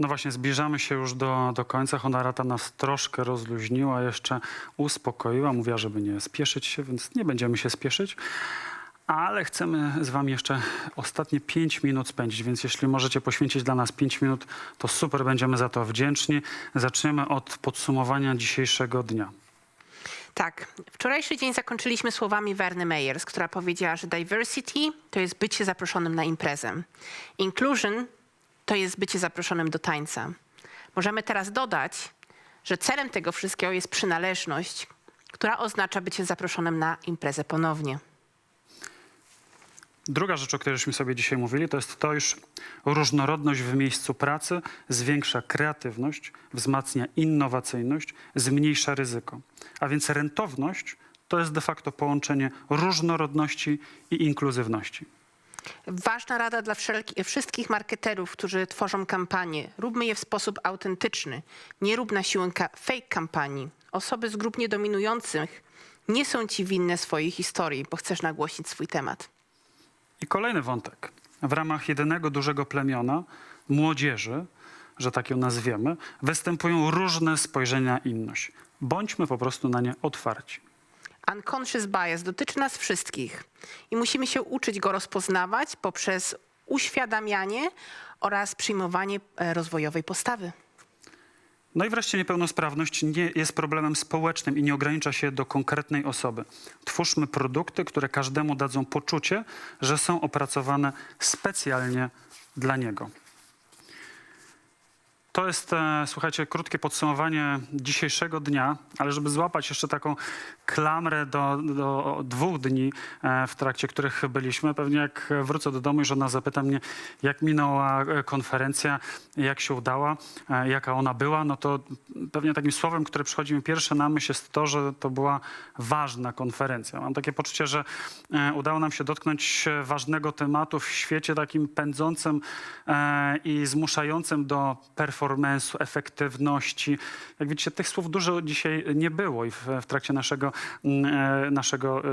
No właśnie, zbliżamy się już do, do końca. Honorata nas troszkę rozluźniła, jeszcze uspokoiła. Mówiła, żeby nie spieszyć się, więc nie będziemy się spieszyć. Ale chcemy z wami jeszcze ostatnie 5 minut spędzić, więc jeśli możecie poświęcić dla nas 5 minut, to super, będziemy za to wdzięczni. Zaczniemy od podsumowania dzisiejszego dnia. Tak. Wczorajszy dzień zakończyliśmy słowami Werny Meyers, która powiedziała, że diversity to jest bycie zaproszonym na imprezę. Inclusion to jest bycie zaproszonym do tańca. Możemy teraz dodać, że celem tego wszystkiego jest przynależność, która oznacza bycie zaproszonym na imprezę ponownie. Druga rzecz, o której żeśmy sobie dzisiaj mówili, to jest to, iż różnorodność w miejscu pracy zwiększa kreatywność, wzmacnia innowacyjność, zmniejsza ryzyko. A więc rentowność to jest de facto połączenie różnorodności i inkluzywności. Ważna rada dla wszystkich marketerów, którzy tworzą kampanie. Róbmy je w sposób autentyczny. Nie rób na siłę ka- fake kampanii. Osoby z grup niedominujących nie są ci winne swojej historii, bo chcesz nagłośnić swój temat. I kolejny wątek. W ramach jedynego dużego plemiona, młodzieży, że tak ją nazwiemy, występują różne spojrzenia inność. Bądźmy po prostu na nie otwarci. Unconscious bias dotyczy nas wszystkich i musimy się uczyć go rozpoznawać poprzez uświadamianie oraz przyjmowanie e, rozwojowej postawy. No i wreszcie niepełnosprawność nie jest problemem społecznym i nie ogranicza się do konkretnej osoby. Twórzmy produkty, które każdemu dadzą poczucie, że są opracowane specjalnie dla niego. To jest, e, słuchajcie, krótkie podsumowanie dzisiejszego dnia, ale żeby złapać jeszcze taką klamrę do, do dwóch dni, e, w trakcie których byliśmy, pewnie jak wrócę do domu i żona zapyta mnie, jak minęła e, konferencja, jak się udała, jaka ona była, no to pewnie takim słowem, które przychodzi mi pierwsze na myśl jest to, że to była ważna konferencja. Mam takie poczucie, że udało nam się dotknąć ważnego tematu w świecie takim pędzącym i zmuszającym do performance'u, efektywności. Jak widzicie, tych słów dużo dzisiaj nie było i w, w trakcie naszego, mm, e, naszego e, e,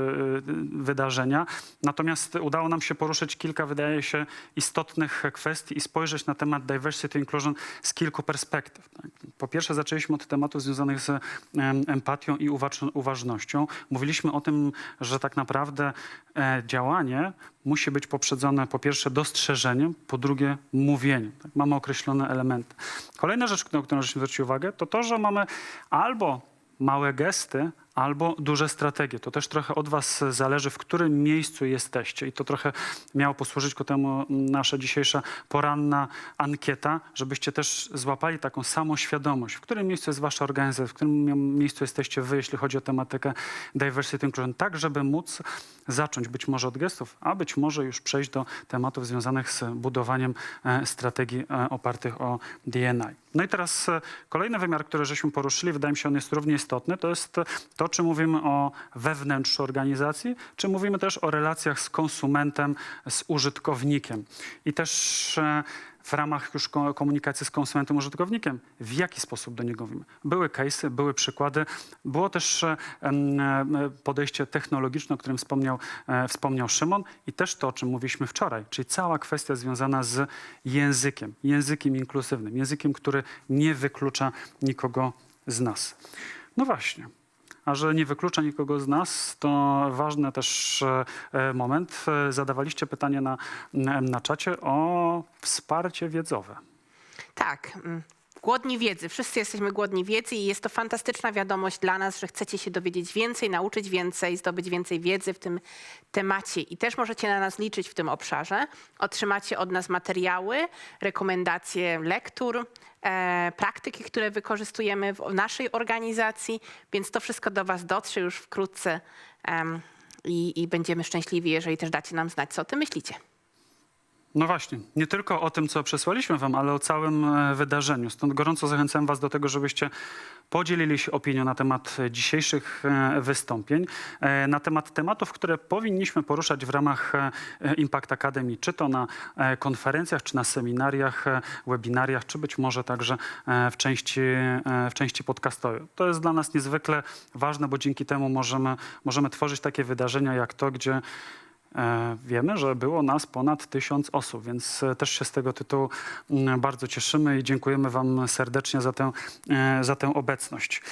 wydarzenia. Natomiast udało nam się poruszyć kilka, wydaje się, istotnych kwestii i spojrzeć na temat diversity inclusion z kilku perspektyw. tak. Po pierwsze, zaczęliśmy od tematów związanych z em, empatią i uważ- uważnością. Mówiliśmy o tym, że tak naprawdę działanie musi być poprzedzone po pierwsze dostrzeżeniem, po drugie mówieniem. Tak? Mamy określone elementy. Kolejna rzecz, na którą zwrócili uwagę, to to, że mamy albo małe gesty, albo duże strategie. To też trochę od was zależy, w którym miejscu jesteście. I to trochę miało posłużyć ku temu nasza dzisiejsza poranna ankieta, żebyście też złapali taką samą świadomość, w którym miejscu jest wasza organizacja, w którym miejscu jesteście wy, jeśli chodzi o tematykę diversity inclusion, tak żeby móc zacząć być może od gestów, a być może już przejść do tematów związanych z budowaniem e, strategii e, opartych o DNI. No i teraz e, kolejny wymiar, który żeśmy poruszyli, wydaje mi się on jest równie istotny, to jest to, czy mówimy o wewnętrzu organizacji, czy mówimy też o relacjach z konsumentem, z użytkownikiem. I też e, w ramach już ko- komunikacji z konsumentem, użytkownikiem, w jaki sposób do niego mówimy. Były case'y, były przykłady, było też e, e, podejście technologiczne, o którym wspomniał, wspomniał Szymon i też to, o czym mówiliśmy wczoraj, czyli cała kwestia związana z językiem, językiem inkluzywnym, językiem, który nie wyklucza nikogo z nas. No właśnie. A że nie wyklucza nikogo z nas, to ważny też e, e, moment. E, Zadawaliście pytanie na, na czacie o wsparcie wiedzowe. Tak. Głodni wiedzy. Wszyscy jesteśmy głodni wiedzy i jest to fantastyczna wiadomość dla nas, że chcecie się dowiedzieć więcej, nauczyć więcej, zdobyć więcej wiedzy w tym temacie. I też możecie na nas liczyć w tym obszarze. Otrzymacie od nas materiały, rekomendacje lektur, e, praktyki, które wykorzystujemy w naszej organizacji, więc to wszystko do Was dotrze już wkrótce i, i będziemy szczęśliwi, jeżeli też dacie nam znać, co o tym myślicie. No właśnie, nie tylko o tym, co przesłaliśmy wam, ale o całym e, wydarzeniu. Stąd gorąco zachęcam was do tego, żebyście podzielili się opinią na temat dzisiejszych e, wystąpień, e, na temat tematów, które powinniśmy poruszać w ramach Impact Academy, czy to na konferencjach, czy na seminariach, webinariach, czy być może także w części, w części podcastowej. To jest dla nas niezwykle ważne, bo dzięki temu możemy, możemy tworzyć takie wydarzenia jak to, gdzie Wiemy, że było nas ponad tysiąc osób, więc e, też się z tego tytułu mm, bardzo cieszymy i dziękujemy Wam serdecznie za tę, e, za tę obecność.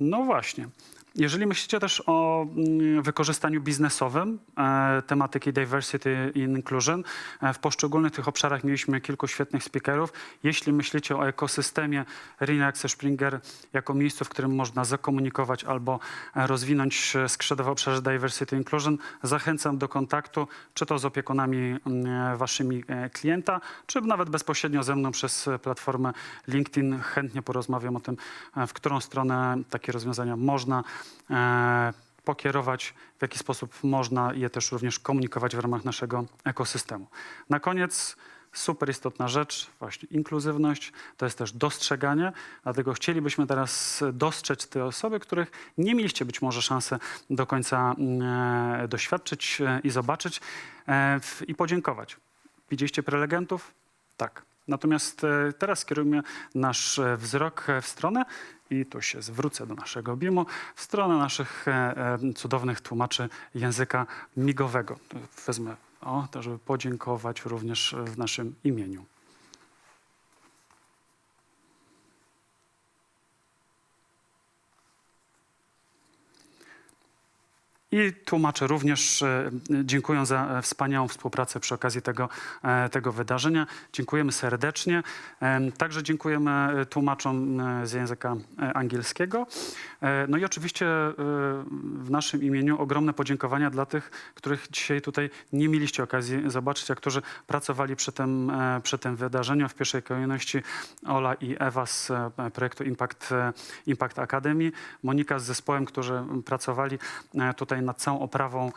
No właśnie. Jeżeli myślicie też o mm, wykorzystaniu biznesowym e, tematyki diversity i inclusion, e, w poszczególnych tych obszarach mieliśmy kilku świetnych speakerów. Jeśli myślicie o ekosystemie Rynek Springer jako miejscu, w którym można zakomunikować albo e, rozwinąć skrzydła w obszarze diversity i inclusion, zachęcam do kontaktu, czy to z opiekunami mm, waszymi klienta, czy nawet bezpośrednio ze mną przez platformę LinkedIn. Chętnie porozmawiam o tym, w którą stronę takie rozwiązania można pokierować, w jaki sposób można je też również komunikować w ramach naszego ekosystemu. Na koniec super istotna rzecz, właśnie inkluzywność, to jest też dostrzeganie, dlatego chcielibyśmy teraz dostrzec te osoby, których nie mieliście być może szansy do końca e, doświadczyć e, i zobaczyć e, w- i podziękować. Widzieliście prelegentów? Tak. Natomiast e, teraz skierujmy nasz e, wzrok e, w stronę i tu się zwrócę do naszego BIM-u, w stronę naszych e, e, cudownych tłumaczy języka migowego. Wezmę o, to żeby podziękować również w naszym imieniu. I tłumacze również e, dziękują za e, wspaniałą współpracę przy okazji tego, e, tego wydarzenia. Dziękujemy serdecznie. Także dziękujemy tłumaczom z języka angielskiego. No i oczywiście w naszym imieniu ogromne podziękowania dla tych, których dzisiaj tutaj nie mieliście okazji zobaczyć, a którzy pracowali przy tym, przy tym wydarzeniu. W pierwszej kolejności Ola i Ewa z projektu Impact, Impact Academy, Monika z zespołem, którzy pracowali e, tutaj nad całą oprawą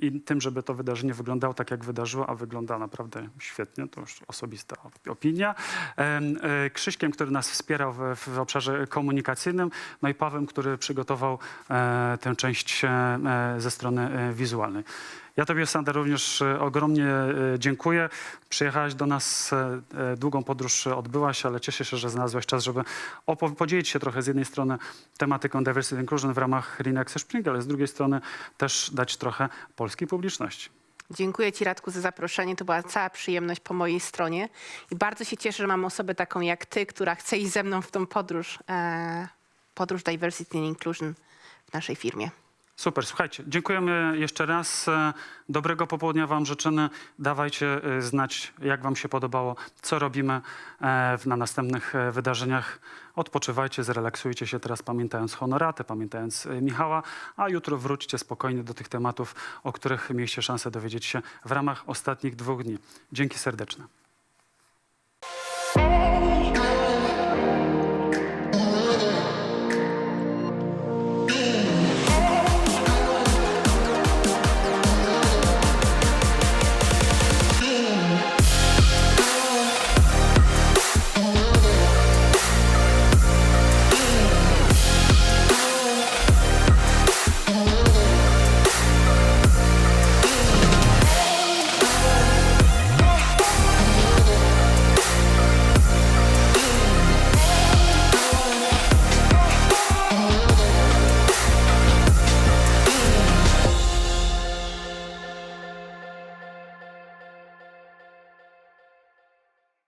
i tym, żeby to wydarzenie wyglądało tak, jak wydarzyło, a wygląda naprawdę świetnie, to już osobista op- opinia. E, Krzyśkiem, który nas wspierał w, w obszarze komunikacyjnym, no i Pawłem, który przygotował e, tę część e, ze strony wizualnej. Ja Tobie, Sander, również e, ogromnie e, dziękuję. Przyjechałaś do nas, e, długą podróż odbyłaś, ale cieszę się, że znalazłaś czas, żeby podzielić się trochę z jednej strony tematyką diversity inclusion w ramach Linex Spring, ale z drugiej strony też dać trochę polskiej publiczności. Dziękuję Ci, Radku, za zaproszenie. To była cała przyjemność po mojej stronie. I bardzo się cieszę, że mam osobę taką jak Ty, która chce iść ze mną w tą podróż, podróż Diversity and Inclusion w naszej firmie. Super, słuchajcie, dziękujemy jeszcze raz. E, Dobrego popołudnia Wam życzymy. Dawajcie e, znać, jak Wam się podobało, co robimy e, na następnych wydarzeniach. Odpoczywajcie, zrelaksujcie się teraz, pamiętając honoratę, pamiętając Michała, a jutro wróćcie spokojnie do tych tematów, o których mieliście szansę dowiedzieć się w ramach ostatnich dwóch dni. Dzięki serdeczne.